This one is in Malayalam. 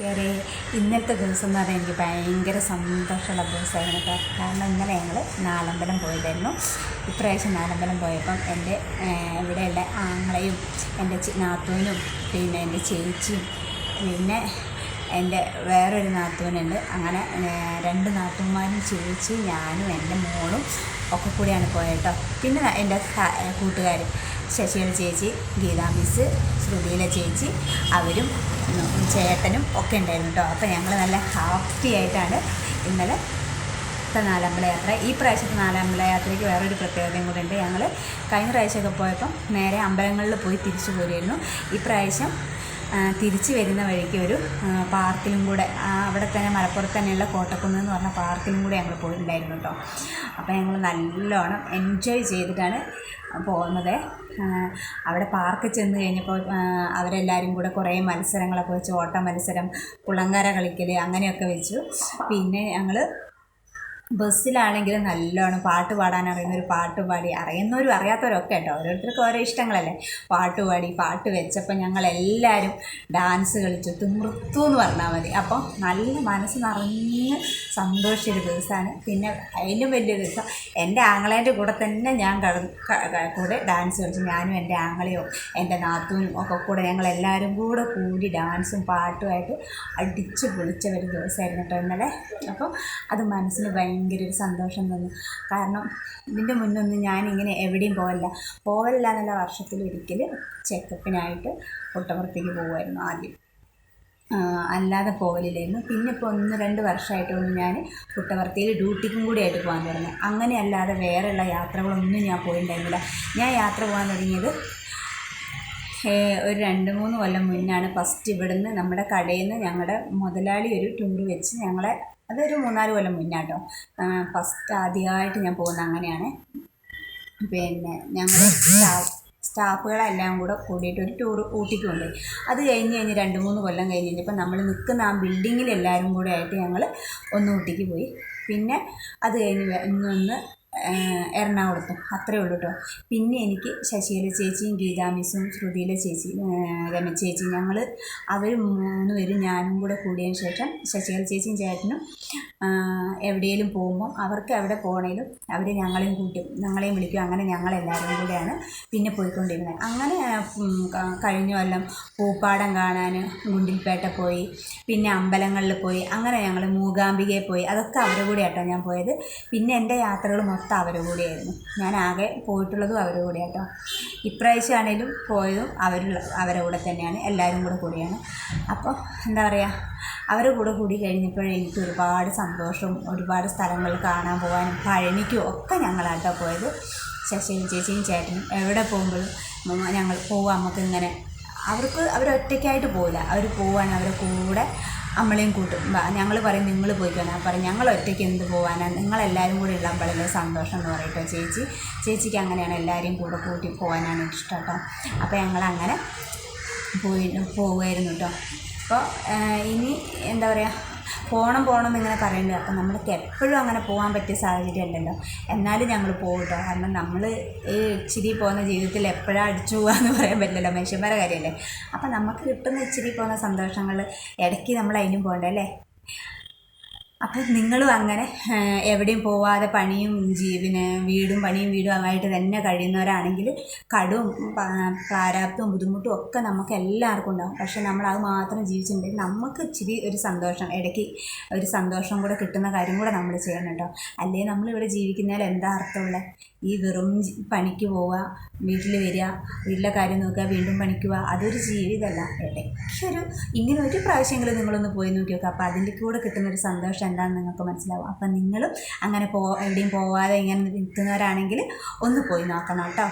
വേറെ ഇന്നത്തെ ദിവസം എന്ന് പറഞ്ഞാൽ എനിക്ക് ഭയങ്കര സന്തോഷമുള്ള ദിവസമായിരുന്നു കേട്ടോ. കാരണം ഇന്നലെ ഞങ്ങൾ നാലമ്പലം പോയതായിരുന്നു. ഇപ്രാവശ്യം നാലമ്പലം പോയപ്പം എന്റെ ഇവിടെയുള്ള ആങ്ങളെയും എന്റെ നാത്തൂനും പിന്നെ എന്റെ ചേച്ചിയും പിന്നെ എന്റെ വേറൊരു നാത്തൂനുണ്ട്. അങ്ങനെ രണ്ട് നാത്തൂന്മാരും ചേച്ചി ഞാനും എന്റെ മോളും ഒക്കെ കൂടിയാണ് പോയത് കേട്ടോ പിന്നെ എന്റെ കൂട്ടുകാർ ശശിയുടെ ചേച്ചി ഗീതാ മിസ് ശ്രുതിയിലെ ചേച്ചി അവരും ചേട്ടനും ഒക്കെ ഉണ്ടായിരുന്നു കേട്ടോ. അപ്പോൾ ഞങ്ങൾ നല്ല ഹാപ്പി ആയിട്ടാണ് ഇന്നലെ ഇപ്പം നാലമ്പല യാത്ര. ഈ പ്രാവശ്യത്തെ നാലമ്പല യാത്രയ്ക്ക് വേറൊരു പ്രത്യേകതയും കൂടെ ഉണ്ട്. ഞങ്ങൾ കഴിഞ്ഞ പ്രാവശ്യമൊക്കെ പോയപ്പം നേരെ അമ്പലങ്ങളിൽ പോയി തിരിച്ചു പോരുമായിരുന്നു ഈ പ്രാവശ്യം തിരിച്ചു വരുന്ന വഴിക്ക് ഒരു പാർക്കിലും കൂടെ അവിടെ തന്നെ മലപ്പുറത്ത് തന്നെയുള്ള കോട്ടക്കുന്ന് എന്ന് പറഞ്ഞ പാർക്കിലും കൂടെ ഞങ്ങൾ പോയിട്ടുണ്ടായിരുന്നു കേട്ടോ. അപ്പോൾ ഞങ്ങൾ നല്ലോണം എൻജോയ് ചെയ്തിട്ടാണ് പോകുന്നത്. അവിടെ പാർക്ക് ചെന്ന് കഴിഞ്ഞപ്പോൾ അവരെല്ലാവരും കൂടെ കുറേ മത്സരങ്ങളൊക്കെ വെച്ച് ഓട്ട മത്സരം കുളങ്കര കളിക്കൽ അങ്ങനെയൊക്കെ വെച്ചു. പിന്നെ ഞങ്ങൾ ബസ്സിലാണെങ്കിൽ നല്ലോണം പാട്ട് പാടാൻ അറിയുന്നൊരു പാട്ട് പാടി അറിയുന്നവരും അറിയാത്തവരൊക്കെ കേട്ടോ ഓരോരുത്തർക്കും ഓരോ ഇഷ്ടങ്ങളല്ലേ? പാട്ട് പാടി പാട്ട് വെച്ചപ്പോൾ ഞങ്ങൾ എല്ലാവരും ഡാൻസ് കളിച്ചു തിമൃത്തു എന്ന് പറഞ്ഞാൽ മതി. അപ്പോൾ നല്ല മനസ്സ് നിറഞ്ഞ് സന്തോഷിച്ചൊരു ദിവസമാണ് പിന്നെ അതിലും വലിയ ദിവസം എന്റെ ആങ്ങളേന്റെ കൂടെ തന്നെ ഞാൻ കട ഡാൻസ് കളിച്ചു ഞാനും എന്റെ ആങ്ങളെയോ എന്റെ നാത്തൂനും ഒക്കെ കൂടെ ഞങ്ങൾ എല്ലാവരും കൂടെ കൂടി ഡാൻസും പാട്ടുമായിട്ട് അടിച്ചു പൊളിച്ച ഒരു ദിവസമായിരുന്നു കേട്ടോ ഇന്നലെ. അപ്പോൾ അത് മനസ്സിന് ഭയങ്കര ഒരു സന്തോഷം തന്നു. കാരണം ഇതിന്റെ മുന്നൊന്നും ഞാനിങ്ങനെ എവിടെയും പോകല്ല പോവല്ല എന്നുള്ള വർഷത്തിൽ വർഷത്തിലൊരിക്കൽ ചെക്കപ്പിനായിട്ട് പുട്ടപുറത്തേക്ക് പോകുമായിരുന്നു ആദ്യം. അല്ലാതെ പോകലില്ലായിരുന്നു പിന്നെ ഇപ്പോൾ ഒന്ന് രണ്ട് വർഷമായിട്ടൊന്നും ഞാൻ പുട്ടവർത്തിയിൽ ഡ്യൂട്ടിക്കും കൂടി ആയിട്ട് പോകാൻ തുടങ്ങി. അങ്ങനെ അല്ലാതെ വേറെയുള്ള യാത്രകളൊന്നും ഞാൻ പോയിട്ടുണ്ടായിരുന്നില്ല. ഞാൻ യാത്ര പോകാൻ തുടങ്ങിയത് ഒരു രണ്ട് മൂന്ന് കൊല്ലം മുന്നാണ്. ഫസ്റ്റ് ഇവിടുന്ന് നമ്മുടെ കടയിൽ നിന്ന് ഞങ്ങളുടെ മുതലാളി ഒരു ടൂർ വെച്ച് ഞങ്ങളെ അതൊരു മൂന്നാൽ കൊല്ലം മുന്നാട്ടോ. ഫസ്റ്റ് ആദ്യമായിട്ട് ഞാൻ പോകുന്നത് അങ്ങനെയാണ്. പിന്നെ ഞങ്ങൾ സ്റ്റാഫ് സ്റ്റാഫുകളെല്ലാം കൂടെ കൂടിയിട്ട് ഒരു ടൂർ ഊട്ടിക്ക് അത് കഴിഞ്ഞ് കഴിഞ്ഞ് രണ്ട് മൂന്ന് കൊല്ലം കഴിഞ്ഞ് കഴിഞ്ഞപ്പോൾ നമ്മൾ നിൽക്കുന്ന ആ ബിൽഡിങ്ങിൽ എല്ലാവരും കൂടെ ആയിട്ട് ഞങ്ങൾ ഒന്ന് ഊട്ടിക്ക് പോയി. പിന്നെ അത് കഴിഞ്ഞ് ഇന്നൊന്ന് എറണാകുളത്തും. അത്രയേ ഉള്ളൂ കേട്ടോ പിന്നെ എനിക്ക് ശശികല ചേച്ചിയും ഗീതാ മിസ്സും ശ്രുതിയിലെ ചേച്ചി രമേശ് രമ ചേച്ചി ഞങ്ങൾ അവർ മൂന്ന് പേരും ഞാനും കൂടെ കൂടിയതിന് ശേഷം ശശികല ചേച്ചിയും ചേട്ടനും എവിടെയെങ്കിലും പോകുമ്പോൾ അവർക്ക് അവിടെ പോകണേലും അവർ ഞങ്ങളെയും കൂട്ടും. ഞങ്ങളെയും വിളിക്കും. അങ്ങനെ ഞങ്ങളെല്ലാവരും കൂടെയാണ് പിന്നെ പോയിക്കൊണ്ടിരുന്നത്. അങ്ങനെ കഴിഞ്ഞ കൊല്ലം പൂപ്പാടം കാണാൻ ഗുണ്ടിൽപേട്ട പോയി പിന്നെ അമ്പലങ്ങളിൽ പോയി അങ്ങനെ ഞങ്ങൾ മൂകാംബികയിൽ പോയി. അതൊക്കെ അവരുടെ കൂടെ ഞാൻ പോയത്. പിന്നെ എന്റെ യാത്രകൾ മൊത്തം അവരുടെ കൂടെയായിരുന്നു. ഞാൻ ആകെ പോയിട്ടുള്ളതും അവരുടെ കൂടെ ആട്ടോ ഇപ്രാവശ്യമാണേലും പോയതും അവരുള്ള അവരുടെ കൂടെ തന്നെയാണ്. എല്ലാവരും കൂടെ കൂടിയാണ്. അപ്പോൾ എന്താ പറയുക അവരുടെ കൂടെ കൂടി കഴിഞ്ഞപ്പോഴേ എനിക്ക് ഒരുപാട് സന്തോഷവും ഒരുപാട് സ്ഥലങ്ങൾ കാണാൻ പോകാനും പഴനിക്കും ഒക്കെ ഞങ്ങളാട്ടോ പോയത്. ശശിയും ചേച്ചിയും ചേട്ടനും എവിടെ പോകുമ്പോഴും ഞങ്ങൾ പോവാം. നമുക്ക് ഇങ്ങനെ അവർക്ക് അവരൊറ്റയ്ക്കായിട്ട് പോവില്ല. അവർ പോവാണ് അവരുടെ കൂടെ നമ്മളെയും കൂട്ടും. ഞങ്ങൾ പറയും നിങ്ങൾ പോയിക്കോണം ഞാൻ പറയും ഞങ്ങൾ ഒറ്റയ്ക്ക് എന്ത് പോകാനാണ് നിങ്ങളെല്ലാവരും കൂടി ഉള്ളപ്പോഴല്ലേ സന്തോഷം എന്ന് പറയട്ടോ ചേച്ചി. ചേച്ചിക്ക് അങ്ങനെയാണ് എല്ലാവരെയും കൂടെ കൂട്ടി പോകാനാണ് ഇഷ്ടം കേട്ടോ അപ്പോൾ ഞങ്ങളങ്ങനെ പോയി പോവുമായിരുന്നു കേട്ടോ അപ്പോൾ ഇനി എന്താ പറയുക പോകണം പോകണം എന്നിങ്ങനെ പറയുന്നുണ്ട്. അപ്പം നമ്മൾക്ക് എപ്പോഴും അങ്ങനെ പോകാൻ പറ്റിയ സാഹചര്യം അല്ലല്ലോ. എന്നാലും ഞങ്ങൾ പോകും കേട്ടോ കാരണം നമ്മൾ ഈ ഇച്ചിരി പോകുന്ന ജീവിതത്തിൽ എപ്പോഴാ അടിച്ചു പോകാന്ന് പറയാൻ പറ്റില്ലല്ലോ. മനുഷ്യന്മാരെ കാര്യമല്ലേ? അപ്പം നമുക്ക് കിട്ടുന്ന ഇച്ചിരി പോകുന്ന സന്തോഷങ്ങൾ ഇടയ്ക്ക് നമ്മൾ അതിനും പോകണ്ടേ അല്ലേ? അപ്പം നിങ്ങളും അങ്ങനെ എവിടെയും പോവാതെ പണിയും ജീവന് വീടും പണിയും വീടും ആയിട്ട് തന്നെ കഴിയുന്നവരാണെങ്കിൽ കടും പ്രാരാബ്ദവും ബുദ്ധിമുട്ടും ഒക്കെ നമുക്ക് എല്ലാവർക്കും ഉണ്ടാകും പക്ഷെ നമ്മൾ അത് മാത്രം ജീവിച്ചിട്ടുണ്ടെങ്കിൽ നമുക്ക് ഇച്ചിരി ഒരു സന്തോഷം ഇടയ്ക്ക് ഒരു സന്തോഷം കൂടെ കിട്ടുന്ന കാര്യം കൂടെ നമ്മൾ ചെയ്യണം അല്ലേ? അല്ലെങ്കിൽ നമ്മളിവിടെ ജീവിക്കുന്നതിൽ എന്താ അർത്ഥമുള്ളത്? ഈ വെറും പണിക്ക് പോവുക വീട്ടിൽ വരിക വീട്ടിലെ കാര്യം നോക്കുക വീണ്ടും പണിക്കുക അതൊരു ജീവിതമല്ല. ഇടയ്ക്കൊരു ഇങ്ങനെ ഒരു പ്രാവശ്യമെങ്കിലും നിങ്ങളൊന്ന് പോയി നോക്കി നോക്കുക അപ്പോൾ അതിന്റെ കൂടെ കിട്ടുന്നൊരു സന്തോഷം എന്താണെന്ന് നിങ്ങൾക്ക് മനസ്സിലാവും. അപ്പം നിങ്ങളും അങ്ങനെ പോ എവിടെയും പോവാതെ ഇങ്ങനെ നിൽക്കുന്നവരാണെങ്കിൽ ഒന്ന് പോയി നോക്കണം കേട്ടോ.